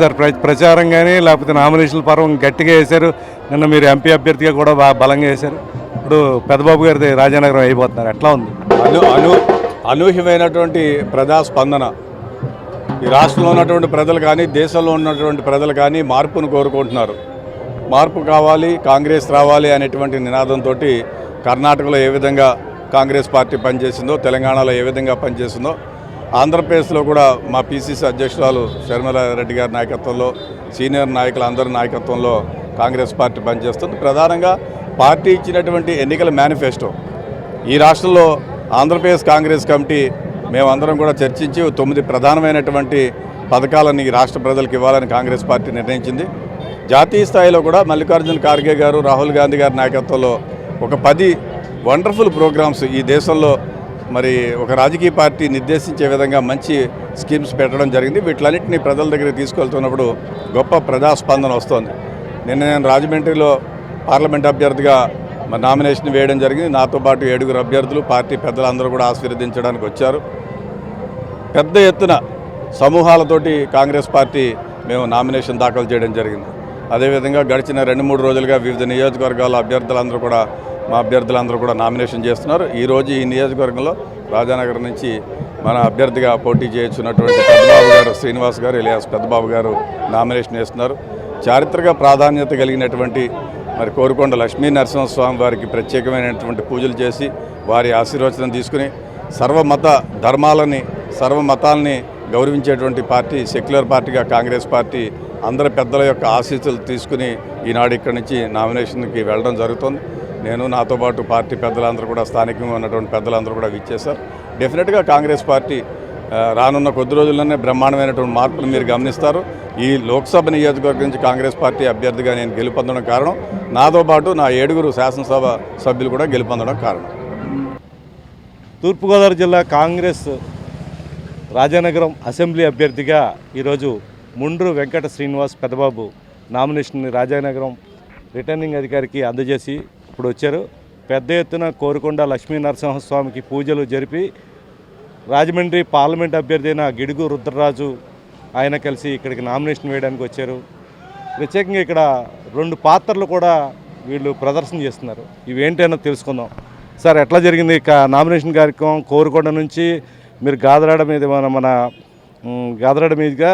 Sir ప్ర- ప్రచారం కానీ లేకపోతే నామినేషన్ల పర్వం గట్టిగా వేశారు. నిన్న మీరు ఎంపీ అభ్యర్థిగా కూడా బాగా బలంగా వేశారు. ఇప్పుడు పెద్దబాబు గారిది రాజానగరం అయిపోతున్నారు. ఎట్లా ఉంది? అను అను అనూహ్యమైనటువంటి ప్రజాస్పందన. ఈ రాష్ట్రంలో ఉన్నటువంటి ప్రజలు కానీ దేశంలో ఉన్నటువంటి ప్రజలు కానీ మార్పును కోరుకుంటున్నారు. మార్పు కావాలి కాంగ్రెస్ రావాలి అనేటువంటి నినాదంతో కర్ణాటకలో ఏ విధంగా కాంగ్రెస్ పార్టీ పనిచేసిందో తెలంగాణలో ఏ విధంగా పనిచేసిందో ఆంధ్రప్రదేశ్లో కూడా మా పిసిసి అధ్యక్షురాలు శర్మలారెడ్డి గారి నాయకత్వంలో సీనియర్ నాయకుల అందరి నాయకత్వంలో కాంగ్రెస్ పార్టీ పనిచేస్తుంది. ప్రధానంగా పార్టీ ఇచ్చినటువంటి ఎన్నికల మేనిఫెస్టో. ఈ రాష్ట్రంలో ఆంధ్రప్రదేశ్ కాంగ్రెస్ కమిటీ మేమందరం కూడా చర్చించి తొమ్మిది ప్రధానమైనటువంటి పథకాలను ఈ రాష్ట్ర ప్రజలకు ఇవ్వాలని కాంగ్రెస్ పార్టీ నిర్ణయించింది. జాతీయ స్థాయిలో కూడా మల్లికార్జున ఖార్గే గారు రాహుల్ గాంధీ గారి నాయకత్వంలో ఒక పది వండర్ఫుల్ ప్రోగ్రామ్స్ ఈ దేశంలో మరి ఒక రాజకీయ పార్టీ నిర్దేశించే విధంగా మంచి స్కీమ్స్ పెట్టడం జరిగింది. వీటిలన్నింటినీ ప్రజల దగ్గరికి తీసుకెళ్తున్నప్పుడు గొప్ప ప్రజాస్పందన వస్తోంది. నిన్న నేను రాజమండ్రిలో పార్లమెంట్ అభ్యర్థిగా మరి నామినేషన్ వేయడం జరిగింది. నాతో పాటు ఏడుగురు అభ్యర్థులు పార్టీ పెద్దలందరూ కూడా ఆశీర్వదించడానికి వచ్చారు. పెద్ద ఎత్తున సమూహాలతోటి కాంగ్రెస్ పార్టీ మేము నామినేషన్ దాఖలు చేయడం జరిగింది. అదేవిధంగా గడిచిన రెండు మూడు రోజులుగా వివిధ నియోజకవర్గాల అభ్యర్థులందరూ కూడా మా అభ్యర్థులందరూ కూడా నామినేషన్ చేస్తున్నారు. ఈరోజు ఈ నియోజకవర్గంలో రాజానగర్ నుంచి మన అభ్యర్థిగా పోటీ చేయొచ్చున్నటువంటి పెద్దబాబు గారు శ్రీనివాస్ గారు ఇలియాస్ పెద్దబాబు గారు నామినేషన్ చేస్తున్నారు చారిత్రక ప్రాధాన్యత కలిగినటువంటి మరి కోరుకొండ లక్ష్మీ నరసింహస్వామి వారికి ప్రత్యేకమైనటువంటి పూజలు చేసి వారి ఆశీర్వచనం తీసుకుని సర్వమత ధర్మాలని సర్వమతాలని గౌరవించేటువంటి పార్టీ సెక్యులర్ పార్టీగా కాంగ్రెస్ పార్టీ అందరి పెద్దల యొక్క ఆశీస్సులు తీసుకుని ఈనాడు ఇక్కడి నుంచి నామినేషన్కి వెళ్ళడం జరుగుతుంది. నేను నాతో పాటు పార్టీ పెద్దలందరూ కూడా స్థానికంగా ఉన్నటువంటి పెద్దలందరూ కూడా విచ్చేశారు. డెఫినెట్గా కాంగ్రెస్ పార్టీ రానున్న కొద్ది రోజుల్లోనే బ్రహ్మాండమైనటువంటి మార్పులు మీరు గమనిస్తారు. ఈ లోక్సభ నియోజకవర్గం నుంచి కాంగ్రెస్ పార్టీ అభ్యర్థిగా నేను గెలుపొందడం కారణం. నాతో పాటు నా ఏడుగురు శాసనసభ సభ్యులు కూడా గెలుపొందడం కారణం. తూర్పుగోదావరి జిల్లా కాంగ్రెస్ రాజానగరం అసెంబ్లీ అభ్యర్థిగా ఈరోజు ముండ్రు వెంకట శ్రీనివాస్ పెద్దబాబు నామినేషన్ రాజానగరం రిటర్నింగ్ అధికారికి అందజేసి ఇప్పుడు వచ్చారు. పెద్ద ఎత్తున కోరుకొండ లక్ష్మీ నరసింహస్వామికి పూజలు జరిపి రాజమండ్రి పార్లమెంట్ అభ్యర్థి అయిన గిడుగు రుద్రరాజు ఆయన కలిసి ఇక్కడికి నామినేషన్ వేయడానికి వచ్చారు. ప్రత్యేకంగా ఇక్కడ రెండు పాత్రలు కూడా వీళ్ళు ప్రదర్శన చేస్తున్నారు. ఇవేంటైనా తెలుసుకుందాం. సార్ ఎట్లా జరిగింది ఇక నామినేషన్ కార్యక్రమం? కోరుకొండ నుంచి మీరు గాదరాడ మీద మన మన గాదరాడ మీదుగా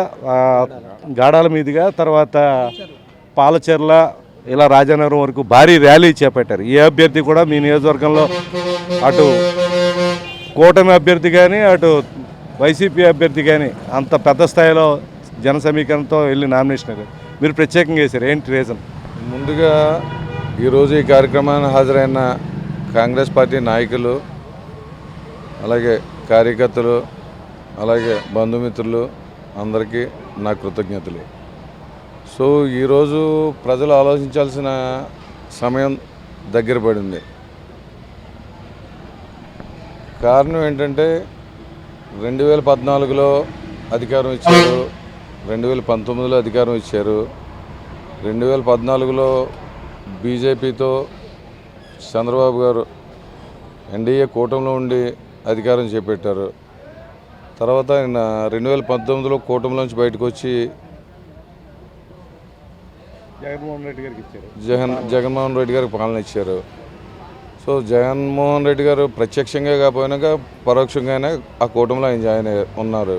గాడాల మీదుగా తర్వాత పాలచెర్ల ఇలా రాజానగరం వరకు భారీ ర్యాలీ చేపట్టారు. ఏ అభ్యర్థి కూడా మీ నియోజకవర్గంలో అటు కూటమి అభ్యర్థి కానీ అటు వైసీపీ అభ్యర్థి కానీ అంత పెద్ద స్థాయిలో జన సమీకరణతో వెళ్ళి నామినేషన్ మీరు ప్రత్యేకంగా వేశారు. ఏంటి రీజన్ ముందుగా ఈరోజు ఈ కార్యక్రమానికి హాజరైన కాంగ్రెస్ పార్టీ నాయకులు అలాగే కార్యకర్తలు అలాగే బంధుమిత్రులు అందరికీ నా కృతజ్ఞతలు. సో ఈరోజు ప్రజలు ఆలోచించాల్సిన సమయం దగ్గర పడింది. కారణం ఏంటంటే రెండు వేల పద్నాలుగులో అధికారం ఇచ్చారు రెండు వేల పంతొమ్మిదిలో అధికారం ఇచ్చారు రెండు వేల పద్నాలుగులో బీజేపీతో చంద్రబాబు గారు ఎన్డీఏ కూటమిలో ఉండి అధికారం చేపట్టారు. తర్వాత ఆయన రెండు వేల పంతొమ్మిదిలో కూటమిలోంచి బయటకు వచ్చి జగన్మోహన్ రెడ్డి గారికి ఇచ్చారు. జగన్ జగన్మోహన్ రెడ్డి గారికి పాలన ఇచ్చారు. సో జగన్మోహన్ రెడ్డి గారు ప్రత్యక్షంగా కాకపోయినాక పరోక్షంగానే ఆ కూటమిలో ఆయన జాయిన్ ఉన్నారు.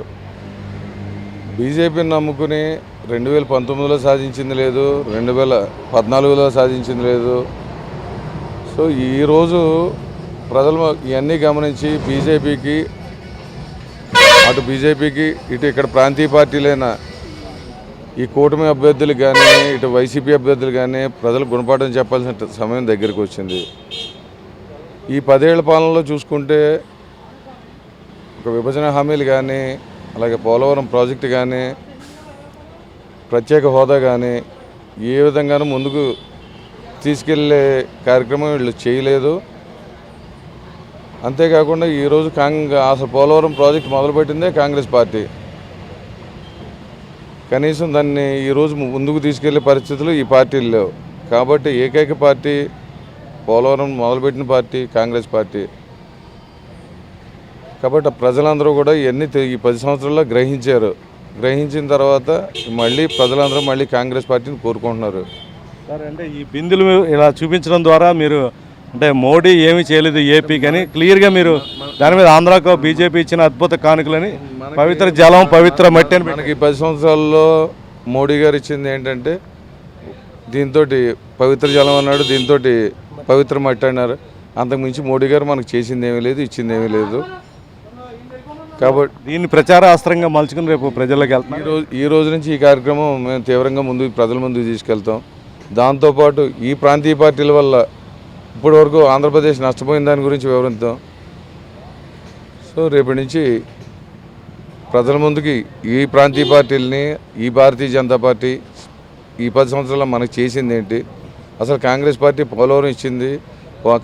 బీజేపీని నమ్ముకుని రెండు వేల పంతొమ్మిదిలో సాధించింది లేదు రెండు వేల పద్నాలుగులో సాధించింది లేదు. సో ఈరోజు ప్రజలు ఇవన్నీ గమనించి బీజేపీకి అటు బీజేపీకి ఇటు ఇక్కడ ప్రాంతీయ పార్టీలైన ఈ కూటమి అభ్యర్థులు కానీ ఇటు వైసీపీ అభ్యర్థులు కానీ ప్రజలు గుణపాఠం చెప్పాల్సిన సమయం దగ్గరికి వచ్చింది. ఈ పదేళ్ళ పాలనలో చూసుకుంటే ఒక విభజన హామీలు కానీ అలాగే పోలవరం ప్రాజెక్టు కానీ ప్రత్యేక హోదా కానీ ఏ విధంగానూ ముందుకు తీసుకెళ్ళే కార్యక్రమం వీళ్ళు చేయలేదు. అంతేకాకుండా ఈరోజు కాంగ్ అసలు పోలవరం ప్రాజెక్ట్ మొదలుపెట్టిందే కాంగ్రెస్ పార్టీ. కనీసం దాన్ని ఈరోజు ముందుకు తీసుకెళ్ళే పరిస్థితులు ఈ పార్టీలు లేవు. కాబట్టి ఏకైక పార్టీ పోలవరం మొదలుపెట్టిన పార్టీ కాంగ్రెస్ పార్టీ. కాబట్టి ప్రజలందరూ కూడా ఇవన్నీ ఈ పది సంవత్సరాల్లో గ్రహించారు. గ్రహించిన తర్వాత మళ్ళీ ప్రజలందరూ మళ్ళీ కాంగ్రెస్ పార్టీని కోరుకుంటున్నారు. సార్ అంటే ఈ బిందులు ఇలా చూపించడం ద్వారా మీరు అంటే మోడీ ఏమీ చేయలేదు ఏపీ కానీ క్లియర్గా మీరు దాని మీద ఆంధ్రాకు బీజేపీ ఇచ్చిన అద్భుత కానుకలని పవిత్ర జలం పవిత్ర మట్టి అని మనకి పది సంవత్సరాల్లో మోడీ గారు ఇచ్చింది ఏంటంటే దీంతో పవిత్ర జలం అన్నాడు దీంతో పవిత్ర మట్టి అన్నారు. అంతకుమించి మోడీ గారు మనకు చేసింది ఏమీ లేదు ఇచ్చింది ఏమీ లేదు. కాబట్టి దీన్ని ప్రచార అస్త్రంగా మలుచుకుని రేపు ప్రజల్లోకి వెళ్తున్నారు ఈ రోజు ఈ రోజు నుంచి ఈ కార్యక్రమం మేము తీవ్రంగా ముందు ప్రజల ముందుకు తీసుకెళ్తాం. దాంతోపాటు ఈ ప్రాంతీయ పార్టీల వల్ల ఇప్పటి వరకు ఆంధ్రప్రదేశ్ నష్టపోయిన దాని గురించి వివరిస్తాం సో రేపటి నుంచి ప్రజల ముందుకి ఈ ప్రాంతీయ పార్టీలని ఈ భారతీయ జనతా పార్టీ ఈ పది సంవత్సరాల్లో మనకు చేసింది ఏంటి? అసలు కాంగ్రెస్ పార్టీ పోలవరం ఇచ్చింది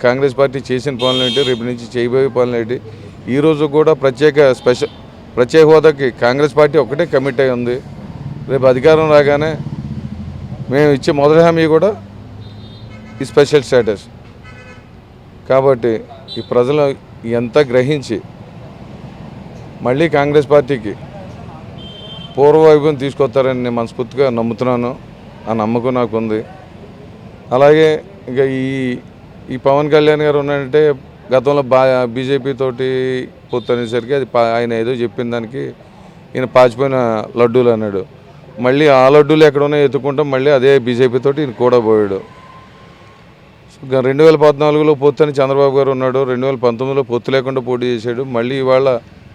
కాంగ్రెస్ పార్టీ చేసిన పనులు ఏంటి? రేపు నుంచి చేయబోయే పనులు ఏంటి? ఈ రోజు కూడా ప్రత్యేక స్పెషల్ ప్రత్యేక హోదాకి కాంగ్రెస్ పార్టీ ఒకటే కమిట్ అయి ఉంది. రేపు అధికారం రాగానే మేము ఇచ్చే మొదటి హామీ కూడా ఈ స్పెషల్ స్టేటస్. కాబట్టి ఈ ప్రజలు ఎంత గ్రహించి మళ్ళీ కాంగ్రెస్ పార్టీకి పూర్వవైభవం తీసుకొస్తారని నేను మనస్ఫూర్తిగా నమ్ముతున్నాను. ఆ నమ్మకం నాకు ఉంది అలాగే ఇంకా ఈ ఈ పవన్ కళ్యాణ్ గారు ఉన్నారంటే గతంలో బా బీజేపీ తోటి పొత్తు అనేసరికి అది ఆయన ఏదో చెప్పిన దానికి ఈయన పాచిపోయిన లడ్డూలు అన్నాడు. మళ్ళీ ఆ లడ్డూలు ఎక్కడ ఉన్నాయో ఎత్తుకుంటాం మళ్ళీ అదే బీజేపీ తోటి ఈయన కూడా పోయాడు రెండు వేల పద్నాలుగులో పొత్తు అని చంద్రబాబు గారు ఉన్నాడు. రెండు వేల పంతొమ్మిదిలో పొత్తు లేకుండా పోటీ చేశాడు. మళ్ళీ ఇవాళ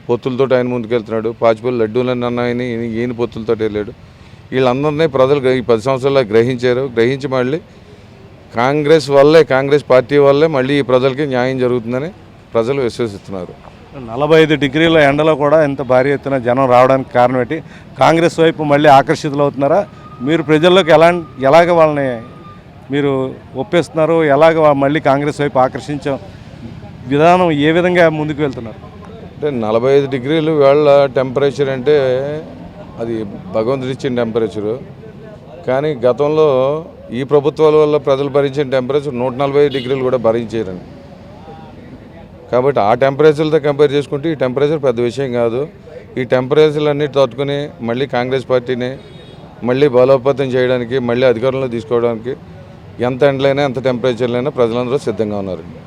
పొత్తులతో ఆయన ముందుకెళ్తున్నాడు. పాచిపల్లి లడ్డూలని అన్నాయని ఆయన ఈయన పొత్తులతో వెళ్ళాడు. వీళ్ళందరినీ ప్రజలు ఈ పది సంవత్సరాల్లో గ్రహించారు. గ్రహించి మళ్ళీ కాంగ్రెస్ వల్లే కాంగ్రెస్ పార్టీ వల్లే మళ్ళీ ఈ ప్రజలకి న్యాయం జరుగుతుందని ప్రజలు విశ్వసిస్తున్నారు. నలభై ఐదు డిగ్రీల ఎండలో కూడా ఇంత భారీ ఎత్తున జనం రావడానికి కారణం ఏంటి? కాంగ్రెస్ వైపు మళ్ళీ ఆకర్షితులు అవుతున్నారా మీరు ప్రజల్లోకి ఎలా ఎలాగ వాళ్ళని మీరు ఒప్పేస్తున్నారు? ఎలాగ మళ్ళీ కాంగ్రెస్ వైపు ఆకర్షించే విధానం ఏ విధంగా ముందుకు వెళ్తున్నారు? అంటే నలభై ఐదు డిగ్రీలు వేళ టెంపరేచర్ అంటే అది భగవంతుడు ఇచ్చిన టెంపరేచరు. కానీ గతంలో ఈ ప్రభుత్వాల వల్ల ప్రజలు భరించిన టెంపరేచర్ నూట నలభై డిగ్రీలు కూడా భరించేయరండి కాబట్టి ఆ టెంపరేచర్లతో కంపేర్ చేసుకుంటే ఈ టెంపరేచర్ పెద్ద విషయం కాదు. ఈ టెంపరేచర్లన్నీ తట్టుకుని మళ్ళీ కాంగ్రెస్ పార్టీని మళ్ళీ బలోపేతం చేయడానికి మళ్ళీ అధికారంలో తీసుకోవడానికి ఎంత ఎండలైనా ఎంత టెంపరేచర్లైనా ప్రజలందరూ సిద్ధంగా ఉన్నారండి.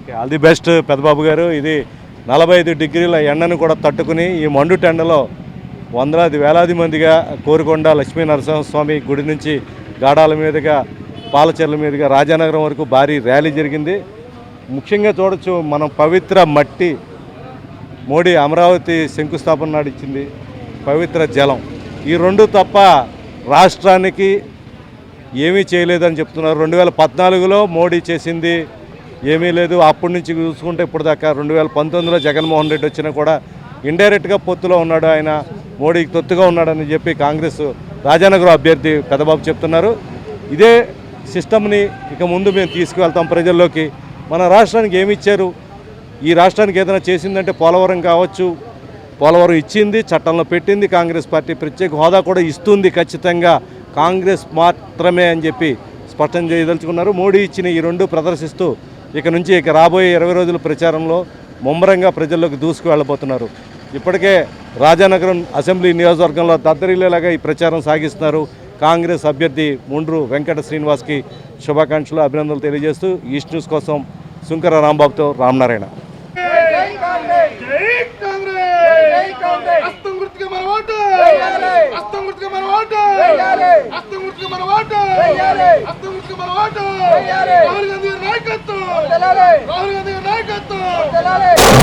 Okay all the best Peddababu garu. ఇది నలభై ఐదు డిగ్రీల ఎండను కూడా తట్టుకుని ఈ మండుటెండలో వందలాది వేలాది మందిగా కోరుకొండ లక్ష్మీ నరసింహస్వామి గుడి నుంచి గాడాల మీదుగా పాలచెర్ల మీదుగా రాజానగరం వరకు భారీ ర్యాలీ జరిగింది. ముఖ్యంగా చూడొచ్చు మనం పవిత్ర మట్టి మోడీ అమరావతి శంకుస్థాపన నాడు ఇచ్చింది పవిత్ర జలం. ఈ రెండు తప్ప రాష్ట్రానికి ఏమీ చేయలేదని చెప్తున్నారు. రెండు వేల పద్నాలుగులో మోడీ చేసింది ఏమీ లేదు. అప్పటి నుంచి చూసుకుంటే ఇప్పుడు దాకా రెండు వేల పంతొమ్మిదిలో జగన్మోహన్ రెడ్డి వచ్చినా కూడా ఇండైరెక్ట్గా పొత్తులో ఉన్నాడు ఆయన. మోడీకి తొత్తుగా ఉన్నాడని చెప్పి కాంగ్రెస్ రాజానగరం అభ్యర్థి పెదబాబు చెప్తున్నారు. ఇదే సిస్టమ్ని ఇక ముందు మేము తీసుకువెళ్తాం ప్రజల్లోకి. మన రాష్ట్రానికి ఏమి ఇచ్చారు? ఈ రాష్ట్రానికి ఏదైనా చేసిందంటే పోలవరం కావచ్చు పోలవరం ఇచ్చింది చట్టంలో పెట్టింది కాంగ్రెస్ పార్టీ. ప్రత్యేక హోదా కూడా ఇస్తుంది ఖచ్చితంగా. కాంగ్రెస్ మాత్రమే అని చెప్పి స్పష్టం చేయదలుచుకున్నారు. మోడీ ఇచ్చిన ఈ రెండు ప్రదర్శిస్తూ ఇక నుంచి ఇక రాబోయే ఇరవై రోజుల ప్రచారంలో ముమ్మరంగా ప్రజల్లోకి దూసుకు వెళ్ళబోతున్నారు. ఇప్పటికే రాజానగరం అసెంబ్లీ నియోజకవర్గంలో దద్దరిల్లేలాగా ఈ ప్రచారం సాగిస్తున్నారు. కాంగ్రెస్ అభ్యర్థి ముండ్రు వెంకట శ్రీనివాస్కి శుభాకాంక్షలు అభినందనలు తెలియజేస్తూ ఈస్ట్ న్యూస్ కోసం శుంకర రాంబాబుతో రామనారాయణ. జై గుర్తుగా మన ఓటు హస్తం గుర్తుగా మన ఓటు నాయకత్వం! రాహుల్ గాంధీ నాయకత్వం!